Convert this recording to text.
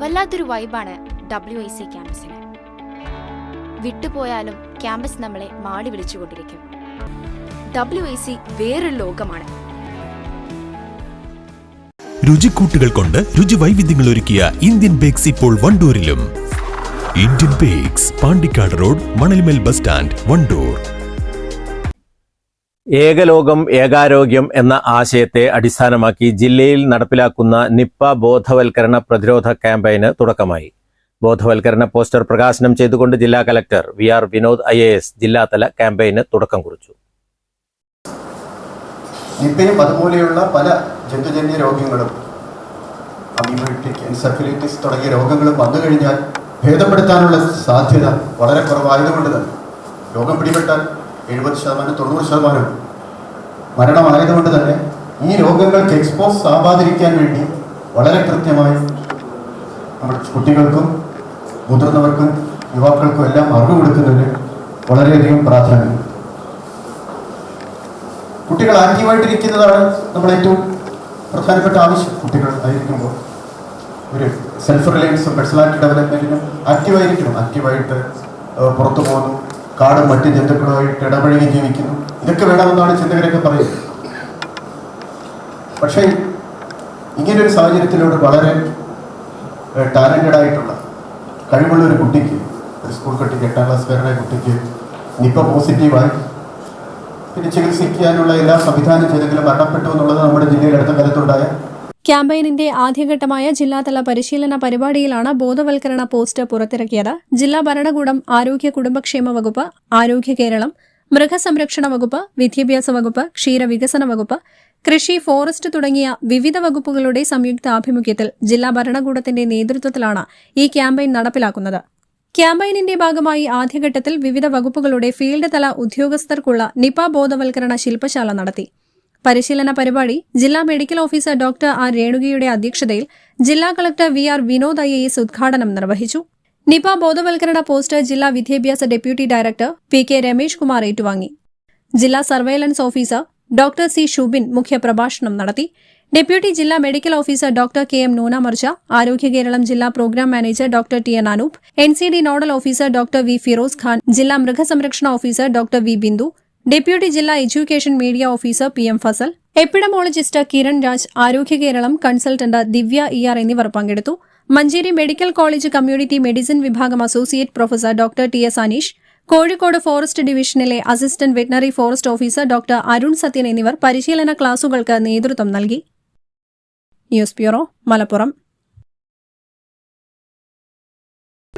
വല്ലാത്തൊരു വൈബാണ് W I C ക്യാമ്പസിന്. വിട്ടുപോയാലും ക്യാമ്പസ് നമ്മളെ മാടി വിളിച്ചുകൊണ്ടിരിക്കും. ഡബ്ല്യു ഐ സി വേറൊരു ലോകമാണ്. രുചിക്കൂട്ടുകൾ കൊണ്ട് രുചി വൈവിധ്യങ്ങൾ ഒരുക്കിയ ഇന്ത്യൻ ബേക്സ് ഇപ്പോൾ വണ്ടൂരിലും. Indian bakes Pandikkad road Manalmel bus stand Wandoor. ഏകലോകം ഏകാരോഗ്യം എന്ന ആശയത്തെ അടിസ്ഥാനമാക്കി ജില്ലയിൽ നടപ്പിലാക്കുന്ന നിപ്പ ബോധവൽക്കരണ പ്രതിരോധ ക്യാമ്പയിന് തുടക്കമായി. ബോധവൽക്കരണ പോസ്റ്റർ പ്രകാശനം ചെയ്തുകൊണ്ട് ജില്ലാ collector V R Vinod I A S ജില്ലാതല ക്യാമ്പയിന് തുടക്കം കുറിച്ചു. നിപ്പയും അതുപോലെയുള്ള പല ജന്തുജന്യ രോഗങ്ങളും തുടങ്ങിയ രോഗങ്ങളും വന്നു കഴിഞ്ഞാൽ ഭേദപ്പെടുത്താനുള്ള സാധ്യത വളരെ കുറവായതുകൊണ്ട് തന്നെ രോഗം പിടിപെട്ടാൽ എഴുപത് ശതമാനം തൊണ്ണൂറ് ശതമാനം മരണമായതുകൊണ്ട് തന്നെ ഈ രോഗങ്ങൾക്ക് എക്സ്പോസ് ആവാതിരിക്കാൻ വേണ്ടി വളരെ കൃത്യമായി നമ്മുടെ കുട്ടികൾക്കും മുതിർന്നവർക്കും യുവാക്കൾക്കും എല്ലാം അറിവ് കൊടുക്കുന്നതിന് വളരെയധികം പ്രാധാന്യം. കുട്ടികൾ ആക്റ്റീവായിട്ടിരിക്കുന്നതാണ് നമ്മൾ ഏറ്റവും പ്രധാനപ്പെട്ട ആവശ്യം. കുട്ടികൾ ആയിരിക്കുമ്പോൾ ഒരു സെൽഫ് റിലയൻസും പേഴ്സണാലിറ്റി ഡെവലപ്മെന്റിനും ആക്റ്റീവായിരിക്കണം ആക്റ്റീവായിട്ട് പുറത്തു പോകുന്നു. കാടും മറ്റ് ജന്തുക്കളുമായിട്ട് ഇടപഴകി ജീവിക്കുന്നു. ഇതൊക്കെ വേണമെന്നാണ് ചിന്തകരൊക്കെ പറയുന്നത്. പക്ഷേ ഇങ്ങനൊരു സാഹചര്യത്തിലൂടെ വളരെ ടാലന്റഡ് ആയിട്ടുള്ള കഴിവുള്ള ഒരു കുട്ടിക്ക് ഒരു സ്കൂൾ കുട്ടിക്ക് എട്ടാം ക്ലാസ്സുകാരനായ കുട്ടിക്ക് നിപ്പ പോസിറ്റീവായി. പിന്നെ ചികിത്സിക്കാനുള്ള എല്ലാ സംവിധാനം ചെയ്തെങ്കിലും മരണപ്പെട്ടു എന്നുള്ളത് നമ്മുടെ ക്യാമ്പയിനിന്റെ ആദ്യഘട്ടമായ ജില്ലാതല പരിശീലന പരിപാടിയിലാണ് ബോധവൽക്കരണ പോസ്റ്റർ പുറത്തിറക്കിയത്. ജില്ലാ ഭരണകൂടം ആരോഗ്യ കുടുംബക്ഷേമ വകുപ്പ് ആരോഗ്യ കേരളം മൃഗസംരക്ഷണ വകുപ്പ് വിദ്യാഭ്യാസ വകുപ്പ് ക്ഷീരവികസന വകുപ്പ് കൃഷി ഫോറസ്റ്റ് തുടങ്ങിയ വിവിധ വകുപ്പുകളുടെ സംയുക്ത ആഭിമുഖ്യത്തിൽ ജില്ലാ ഭരണകൂടത്തിന്റെ നേതൃത്വത്തിലാണ് ഈ ക്യാമ്പയിൻ നടപ്പിലാക്കുന്നത്. ക്യാമ്പയിനിന്റെ ഭാഗമായി ആദ്യഘട്ടത്തിൽ വിവിധ വകുപ്പുകളുടെ ഫീൽഡ് തല ഉദ്യോഗസ്ഥർക്കുള്ള നിപ ബോധവൽക്കരണ ശില്പശാല നടത്തി. പരിശീലന പരിപാടി ജില്ലാ മെഡിക്കൽ ഓഫീസർ ഡോക്ടർ ആർ രേണുകയുടെ അധ്യക്ഷതയിൽ ജില്ലാ collector V R Vinod I S ഉദ്ഘാടനം നിർവഹിച്ചു. നിപ ബോധവൽക്കരണ പോസ്റ്റർ ജില്ലാ വിദ്യാഭ്യാസ deputy director P K Ramesh Kumar ഏറ്റുവാങ്ങി. ജില്ലാ surveillance officer doctor C Shubin മുഖ്യപ്രഭാഷണം നടത്തി. ഡെപ്യൂട്ടി ജില്ലാ medical officer doctor K M Noona Marja Arogya Keralam ജില്ലാ programme manager doctor T N Anoop N C D nodal officer doctor V Firoz Khan ജില്ലാ മൃഗസംരക്ഷണ officer doctor V Bindu deputy ജില്ലാ education media officer P M Fazal epidemiologist Kiran Raj Arogya Keralam consultant Divya E R എന്നിവർ പങ്കെടുത്തു. Manjeri medical college community medicine വിഭാഗം associate professor doctor T S Aneesh Kozhikode forest ഡിവിഷനിലെ assistant veterinary forest officer doctor Arun Sathyan എന്നിവർ പരിശീലന ക്ലാസുകൾക്ക് നേതൃത്വം നൽകി. News bureau Malappuram.